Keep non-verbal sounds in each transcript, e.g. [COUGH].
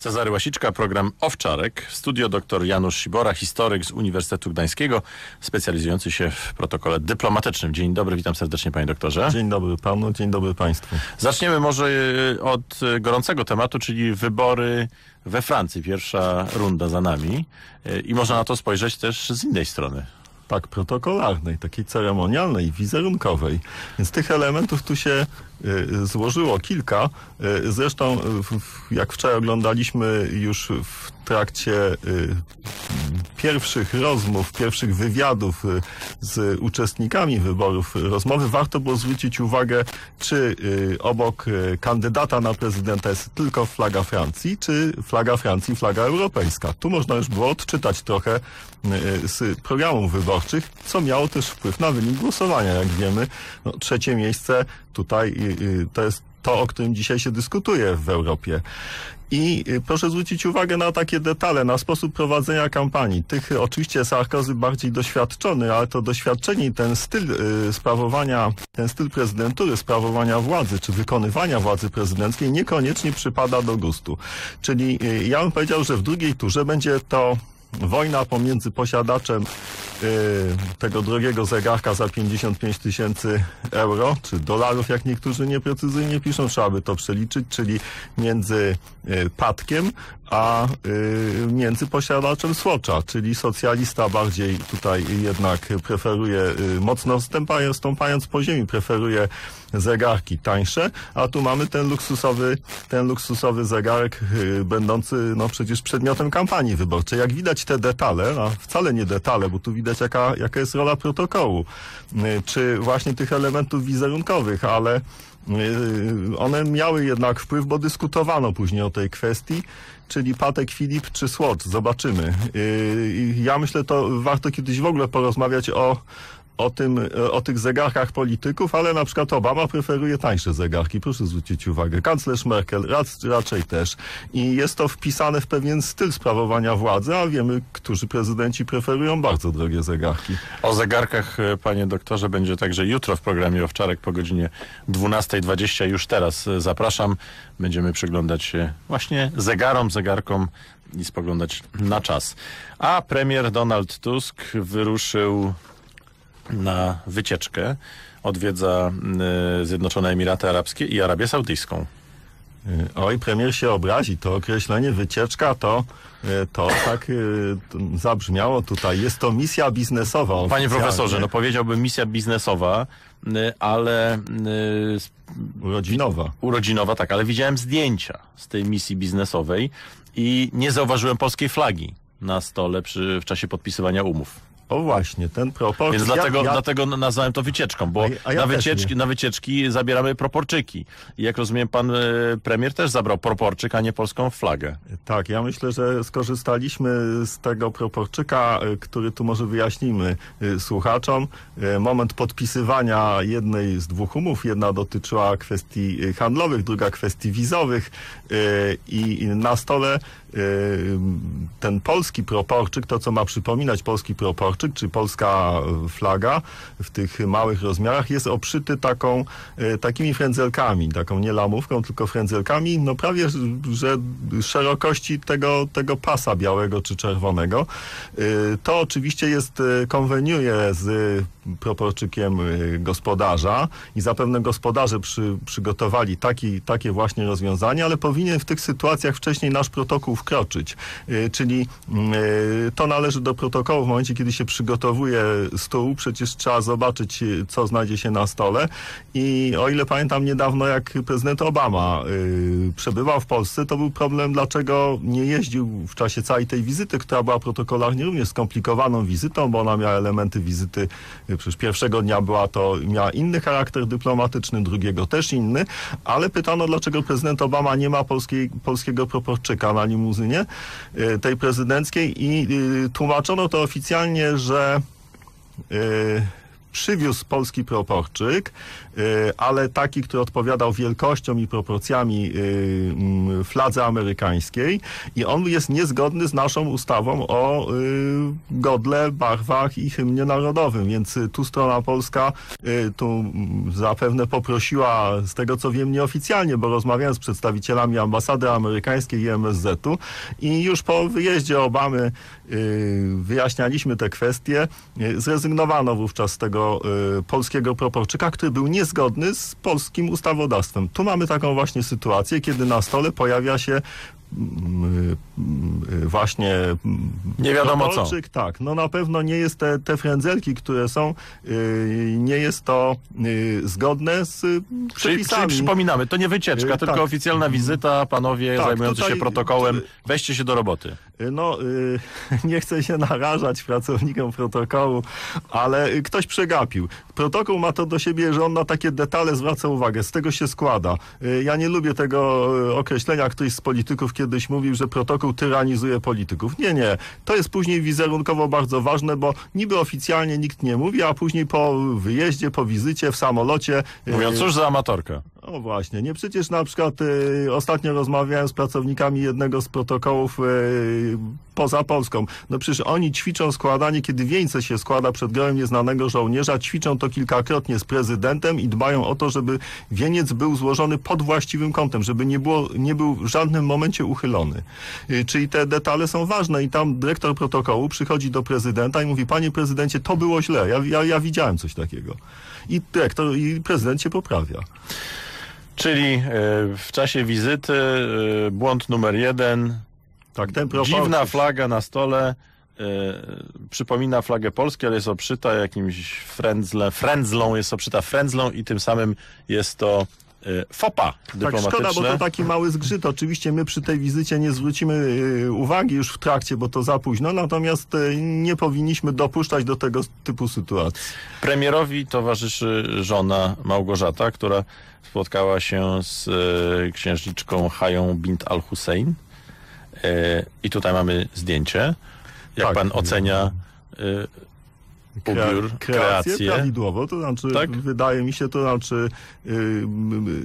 Cezary Łasiczka, program Owczarek. Studio dr Janusz Sibora, historyk z Uniwersytetu Gdańskiego, specjalizujący się w protokole dyplomatycznym. Dzień dobry, witam serdecznie panie doktorze. Dzień dobry panu, dzień dobry państwu. Zaczniemy może e, od e, gorącego tematu, czyli wybory we Francji. Pierwsza runda za nami E, i można na to spojrzeć też z innej strony. Tak, protokolarnej, takiej ceremonialnej, wizerunkowej. Więc tych elementów tu się y, złożyło kilka. Y, zresztą, y, jak wczoraj oglądaliśmy już w trakcie pierwszych rozmów, pierwszych wywiadów y, z uczestnikami wyborów, rozmowy, warto było zwrócić uwagę, czy y, obok kandydata na prezydenta jest tylko flaga Francji, czy flaga Francji, flaga europejska. Tu można już było odczytać trochę z programów wyborczych, co miało też wpływ na wynik głosowania. Jak wiemy, no, trzecie miejsce tutaj to jest to, o którym dzisiaj się dyskutuje w Europie. I y, proszę zwrócić uwagę na takie detale, na sposób prowadzenia kampanii. Tych oczywiście Sarkozy bardziej doświadczony, ale to doświadczenie i ten styl y, sprawowania, ten styl prezydentury, sprawowania władzy, czy wykonywania władzy prezydenckiej niekoniecznie przypada do gustu. Czyli y, ja bym powiedział, że w drugiej turze będzie to wojna pomiędzy posiadaczem y, tego drogiego zegarka za 55 tysięcy euro, czy dolarów, jak niektórzy nieprecyzyjnie piszą, trzeba by to przeliczyć, czyli między y, Patkiem, a y, między posiadaczem Swatcha, czyli socjalista bardziej tutaj jednak preferuje, y, mocno stępając, stąpając po ziemi, preferuje zegarki tańsze, a tu mamy ten luksusowy, ten luksusowy zegarek y, będący no przecież przedmiotem kampanii wyborczej. Jak widać te detale, a wcale nie detale, bo tu widać jaka, jaka jest rola protokołu, y, czy właśnie tych elementów wizerunkowych, ale y, one miały jednak wpływ, bo dyskutowano później o tej kwestii, czyli Patek Filip czy Swatch. Zobaczymy. Y, ja myślę, to warto kiedyś w ogóle porozmawiać o o, tym, o tych zegarkach polityków, ale na przykład Obama preferuje tańsze zegarki. Proszę zwrócić uwagę. Kanclerz Merkel raczej też. I jest to wpisane w pewien styl sprawowania władzy, a wiemy, którzy prezydenci preferują bardzo drogie zegarki. O zegarkach, e, panie doktorze, będzie także jutro w programie Owczarek po godzinie 12.20. Już teraz e, zapraszam. Będziemy przyglądać się właśnie zegarom, zegarkom i spoglądać na czas. A premier Donald Tusk wyruszył na wycieczkę. Odwiedza y, Zjednoczone Emiraty Arabskie i Arabię Saudyjską. Y, oj, premier się obrazi. To określenie wycieczka to, y, to tak zabrzmiało tutaj. Jest to misja biznesowa. Panie profesorze, no powiedziałbym misja biznesowa, ale... Urodzinowa. Urodzinowa, tak, ale widziałem zdjęcia z tej misji biznesowej i nie zauważyłem polskiej flagi na stole przy, w czasie podpisywania umów. O właśnie, ten proporczyk. Więc dlatego, ja, ja... dlatego nazwałem to wycieczką, bo a, a ja na, wycieczki, na wycieczki zabieramy proporczyki. I jak rozumiem, pan e, premier też zabrał proporczyk, a nie polską flagę. Tak, ja myślę, że skorzystaliśmy z tego proporczyka, e, który tu może wyjaśnimy e, słuchaczom. Moment podpisywania jednej z dwóch umów. Jedna dotyczyła kwestii handlowych, druga kwestii wizowych. I na stole ten polski proporczyk, to co ma przypominać polski proporczyk, czy polska flaga w tych małych rozmiarach jest obszyty taką, e, takimi frędzelkami, taką nie lamówką, tylko frędzelkami, no prawie, że szerokości tego, tego pasa białego czy czerwonego. E, to oczywiście jest, e, konweniuje z proporczykiem gospodarza i zapewne gospodarze przy, przygotowali taki, takie właśnie rozwiązanie, ale powinien w tych sytuacjach wcześniej nasz protokół wkroczyć. Czyli mm, to należy do protokołu w momencie, kiedy się przygotowuje stół, przecież trzeba zobaczyć, co znajdzie się na stole. I o ile pamiętam niedawno, jak prezydent Obama y, przebywał w Polsce, to był problem, dlaczego nie jeździł w czasie całej tej wizyty, która była protokolarnie również skomplikowaną wizytą, bo ona miała elementy wizyty, y, przecież pierwszego dnia była to, miała inny charakter dyplomatyczny, drugiego też inny, ale pytano, dlaczego prezydent Obama nie ma polskiej, polskiego proporczyka na limuzynie y, tej prezydenckiej i tłumaczono to oficjalnie, że Y, przywiózł polski proporczyk, y, ale taki, który odpowiadał wielkością i proporcjami y, mm, fladze amerykańskiej. I on jest niezgodny z naszą ustawą o y, godle, barwach i hymnie narodowym, więc tu strona polska tu mm, zapewne poprosiła, z tego co wiem nieoficjalnie, bo rozmawiałem z przedstawicielami ambasady amerykańskiej i MSZ-u i już po wyjeździe Obamy wyjaśnialiśmy te kwestie. Zrezygnowano wówczas z tego y, polskiego proporczyka, który był niezgodny z polskim ustawodawstwem. Tu mamy taką właśnie sytuację, kiedy na stole pojawia się mm, y, właśnie mm, Nie wiadomo co. tak, no na pewno nie jest te, te frędzelki, które są, y, nie jest to y, zgodne z y, Czyli, czyli przepisami. przypominamy, to nie wycieczka, Y, tylko tak. oficjalna wizyta, panowie Tak, zajmujący tutaj- się protokołem. Weźcie się do roboty. No, y, [LAUGHS] nie chcę się narażać pracownikom protokołu, ale ktoś przegapił. Protokół ma to do siebie, że on na takie detale zwraca uwagę. Z tego się składa. Y, Ja nie lubię tego y, określenia. Ktoś z polityków kiedyś mówił, że protokół tyranizuje polityków. Nie, nie. To jest później wizerunkowo bardzo ważne, bo niby oficjalnie nikt nie mówi, a później po wyjeździe, po wizycie w samolocie... Mówiąc, cóż za amatorka. O właśnie, nie przecież na przykład y, ostatnio rozmawiałem z pracownikami jednego z protokołów y, poza Polską. No przecież oni ćwiczą składanie, kiedy wieńce się składa przed grobem nieznanego żołnierza, ćwiczą to kilkakrotnie z prezydentem i dbają o to, żeby wieniec był złożony pod właściwym kątem, żeby nie, było, nie był w żadnym momencie uchylony. Y, czyli te detale są ważne i tam dyrektor protokołu przychodzi do prezydenta i mówi, panie prezydencie, to było źle, ja, ja, ja widziałem coś takiego. I dyrektor, i prezydent się poprawia. Czyli e, w czasie wizyty e, błąd numer jeden. Tak, ten. Dziwna flaga na stole. E, przypomina flagę Polski, ale jest obszyta jakimś frędzle, frędzlą, jest obszyta frędzlą i tym samym jest to e, fopa Tak, dyplomatyczne. szkoda, bo to taki mały zgrzyt. Oczywiście my przy tej wizycie nie zwrócimy y, uwagi już w trakcie, bo to za późno, natomiast y, nie powinniśmy dopuszczać do tego typu sytuacji. Premierowi towarzyszy żona Małgorzata, która spotkała się z księżniczką Hają bint al-Hussein. I tutaj mamy zdjęcie. Jak Tak. pan ocenia ubiór, kreację kreację? prawidłowo, to znaczy Tak? wydaje mi się, to znaczy y,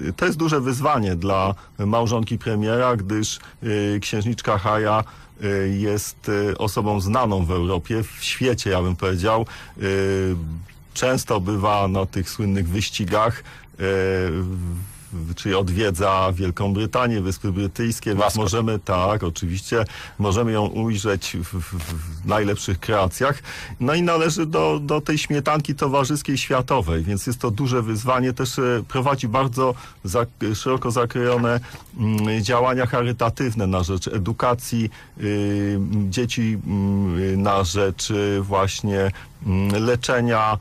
y, to jest duże wyzwanie dla małżonki premiera, gdyż y, księżniczka Haja jest osobą znaną w Europie, w świecie ja bym powiedział. Często bywa na tych słynnych wyścigach w- czyli odwiedza Wielką Brytanię, Wyspy Brytyjskie, więc możemy, tak, oczywiście, możemy ją ujrzeć w, w, najlepszych kreacjach. No i należy do, do tej śmietanki towarzyskiej światowej, więc jest to duże wyzwanie. Też e, prowadzi bardzo za, szeroko zakrojone mm, działania charytatywne na rzecz edukacji y, dzieci, mm, na rzecz y, właśnie mm, leczenia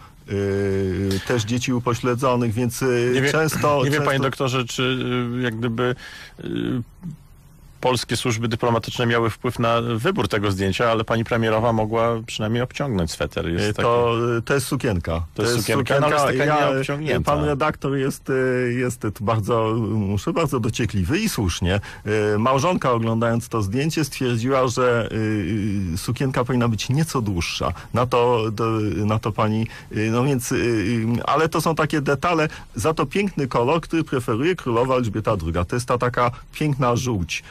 też dzieci upośledzonych, więc y, Nie wie, często... nie wie często... panie doktorze, czy y, jak gdyby y, polskie służby dyplomatyczne miały wpływ na wybór tego zdjęcia, ale pani premierowa mogła przynajmniej obciągnąć sweter. Jest E, taki- To, to jest sukienka. To jest sukienka, no, ale jest taka Ja, nieobciągnięta. Pan redaktor jest, e, jest bardzo, muszę bardzo dociekliwy i słusznie. E, Małżonka oglądając to zdjęcie stwierdziła, że sukienka powinna być nieco dłuższa. Na to, na to pani, no więc, ale to są takie detale, za to piękny kolor, który preferuje królowa Elżbieta II. To jest ta taka piękna żółć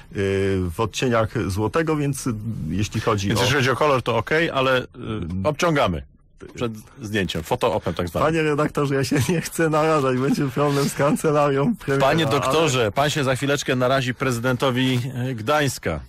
w odcieniach złotego, więc jeśli chodzi Więc o... jeśli chodzi o kolor, to ok, ale y, obciągamy przed zdjęciem, fotoopem tak zwanym. Panie redaktorze, ja się nie chcę narażać, będzie problem z kancelarią premiera. Panie doktorze, pan się za chwileczkę narazi prezydentowi e, Gdańska.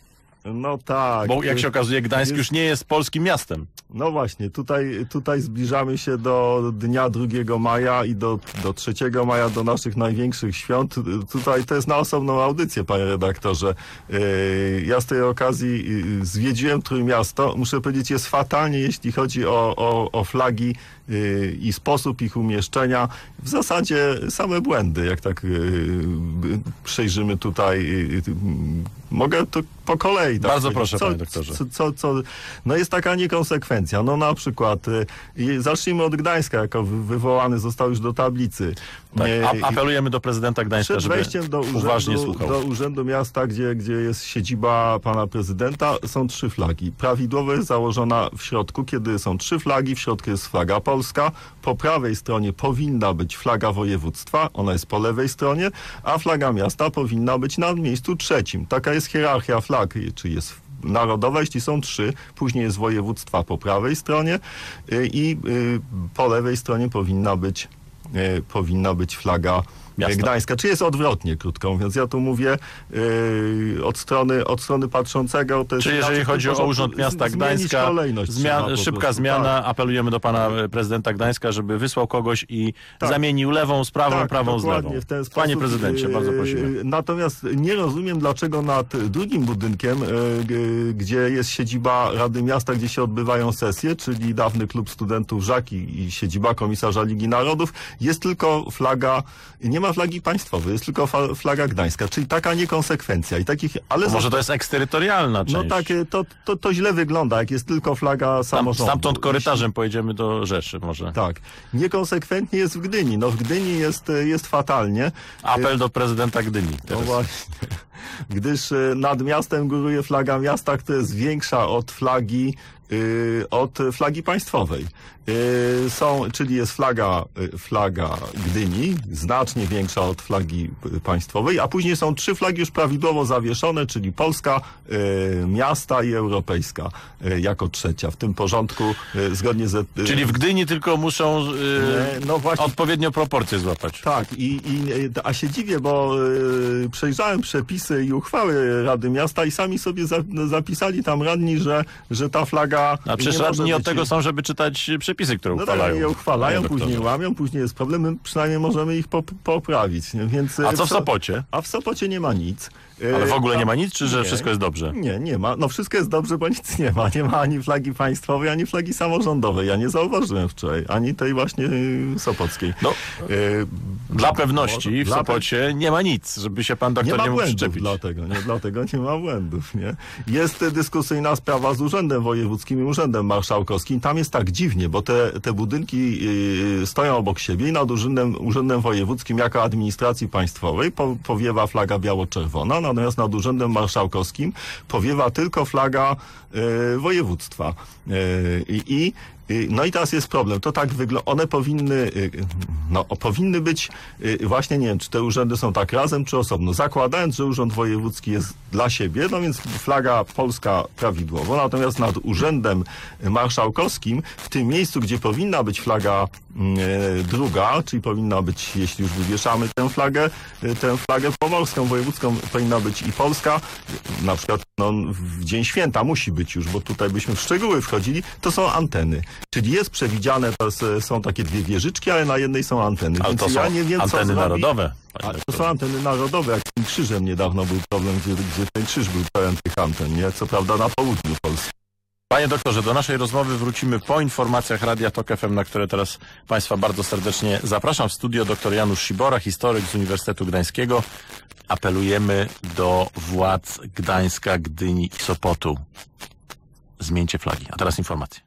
No tak. Bo jak się okazuje, Gdańsk Jest- już nie jest polskim miastem. No właśnie, tutaj, tutaj zbliżamy się do dnia 2 maja i do, do 3 maja, do naszych największych świąt. Tutaj to jest na osobną audycję, panie redaktorze. Yy, Ja z tej okazji yy, zwiedziłem Trójmiasto. Muszę powiedzieć, jest fatalnie, jeśli chodzi o, o, o flagi yy, i sposób ich umieszczenia. W zasadzie same błędy, jak tak przejrzymy tutaj. Mogę to po kolei. Tak Bardzo proszę, co, panie doktorze. Co, co, co, no jest taka niekonsekwencja. No na przykład, y, zacznijmy od Gdańska, jako wy- wywołany został już do tablicy. Tak, Y, a, apelujemy do prezydenta Gdańska, przed żeby wejściem do uważnie urzędu, słuchał. do urzędu miasta, gdzie, gdzie jest siedziba pana prezydenta, są trzy flagi. Prawidłowo jest założona w środku, kiedy są trzy flagi, w środku jest flaga polska, po prawej stronie powinna być flaga województwa, ona jest po lewej stronie, a flaga miasta powinna być na miejscu trzecim. Taka jest hierarchia flag, czy jest narodowa, jeśli są trzy, później jest województwa po prawej stronie y, i y, po lewej stronie powinna być, y, powinna być flaga Miasta. Gdańska. Czy jest odwrotnie, krótko mówiąc. Ja tu mówię yy, od, strony, od strony patrzącego. To jest Czy jeżeli chodzi o Urząd Miasta Gdańska, zmian, szybka prostu. zmiana, Tak. apelujemy do pana e, prezydenta Gdańska, żeby wysłał kogoś i Tak. zamienił lewą z prawą, Tak, prawą z lewą. w ten sposób, Panie prezydencie, bardzo yy, prosimy. Natomiast nie rozumiem, dlaczego nad drugim budynkiem, yy, gdzie jest siedziba Rady Miasta, gdzie się odbywają sesje, czyli dawny klub studentów Żaki i siedziba komisarza Ligi Narodów, jest tylko flaga, nie ma flagi państwowej, jest tylko flaga gdańska, czyli taka niekonsekwencja i takich, ale Może to jest eksterytorialna część. no tak, yy, to, to, to źle wygląda, jak jest tylko flaga samorządu. stamtąd korytarzem pojedziemy do Rzeszy może. Tak. Niekonsekwentnie jest w Gdyni. No w Gdyni jest, jest fatalnie. Apel do prezydenta Gdyni. No Teraz. właśnie. Gdyż e, nad miastem góruje flaga miasta, która jest większa od flagi y, od flagi państwowej. Y, Są, czyli jest flaga, y, flaga Gdyni, znacznie większa od flagi państwowej, a później są trzy flagi już prawidłowo zawieszone, czyli Polska, miasta i europejska jako trzecia. W tym porządku zgodnie ze... Czyli w Gdyni tylko muszą e, No właśnie, odpowiednio proporcje złapać. tak, i, i, a się dziwię, bo przejrzałem przepisy i uchwały Rady Miasta i sami sobie za, zapisali tam radni, że, że ta flaga. A przecież nie radni od tego są, żeby czytać przepisy, które No tak, uchwalają. je uchwalają, Panie później doktorze. łamią, później jest problem, my przynajmniej możemy ich pop- poprawić. Nie? Więc, A co w So- Sopocie? A w Sopocie nie ma nic. Y, Ale w ogóle tam- nie ma nic, czy że nie. wszystko jest dobrze? Nie, nie ma. No wszystko jest dobrze, bo nic nie ma. Nie ma ani flagi państwowej, ani flagi samorządowej. Ja nie zauważyłem wczoraj, ani tej właśnie y, sopockiej. No, Y, Dla pewności w Sopocie nie ma nic, żeby się pan Nie doktor ma nie mógł błędów przyczepić. dlatego, nie, dlatego nie ma błędów, nie. Jest dyskusyjna sprawa z Urzędem Wojewódzkim i Urzędem Marszałkowskim. Tam jest tak dziwnie, bo te, te budynki yy, stoją obok siebie i nad Urzędem, Urzędem Wojewódzkim jako administracji państwowej po, powiewa flaga biało-czerwona, natomiast nad Urzędem Marszałkowskim powiewa tylko flaga yy, województwa. Yy, I, No i teraz jest problem. To tak wygląda. One powinny, y, no, powinny być y, właśnie, nie wiem, czy te urzędy są tak razem, czy osobno. Zakładając, że urząd wojewódzki jest dla siebie, no więc flaga polska prawidłowo. Natomiast nad urzędem marszałkowskim, w tym miejscu, gdzie powinna być flaga y, druga, czyli powinna być, jeśli już wywieszamy tę flagę, y, tę flagę pomorską, wojewódzką, powinna być i polska. Na przykład no, w dzień święta musi być już, bo tutaj byśmy w szczegóły wchodzili, to są anteny. Czyli jest przewidziane, to są takie dwie wieżyczki, ale na jednej są anteny. Ale Więc to są ja nie wiem, anteny narodowe. panie A, to są anteny narodowe, jak z tym krzyżem niedawno był problem, gdzie, gdzie ten krzyż był pełen tych anten, nie? Co prawda na południu Polski. Panie doktorze, do naszej rozmowy wrócimy po informacjach Radia Tok FM, na które teraz Państwa bardzo serdecznie zapraszam. W studio dr Janusz Sibora, historyk z Uniwersytetu Gdańskiego. Apelujemy do władz Gdańska, Gdyni i Sopotu. Zmieńcie flagi. A teraz informacje.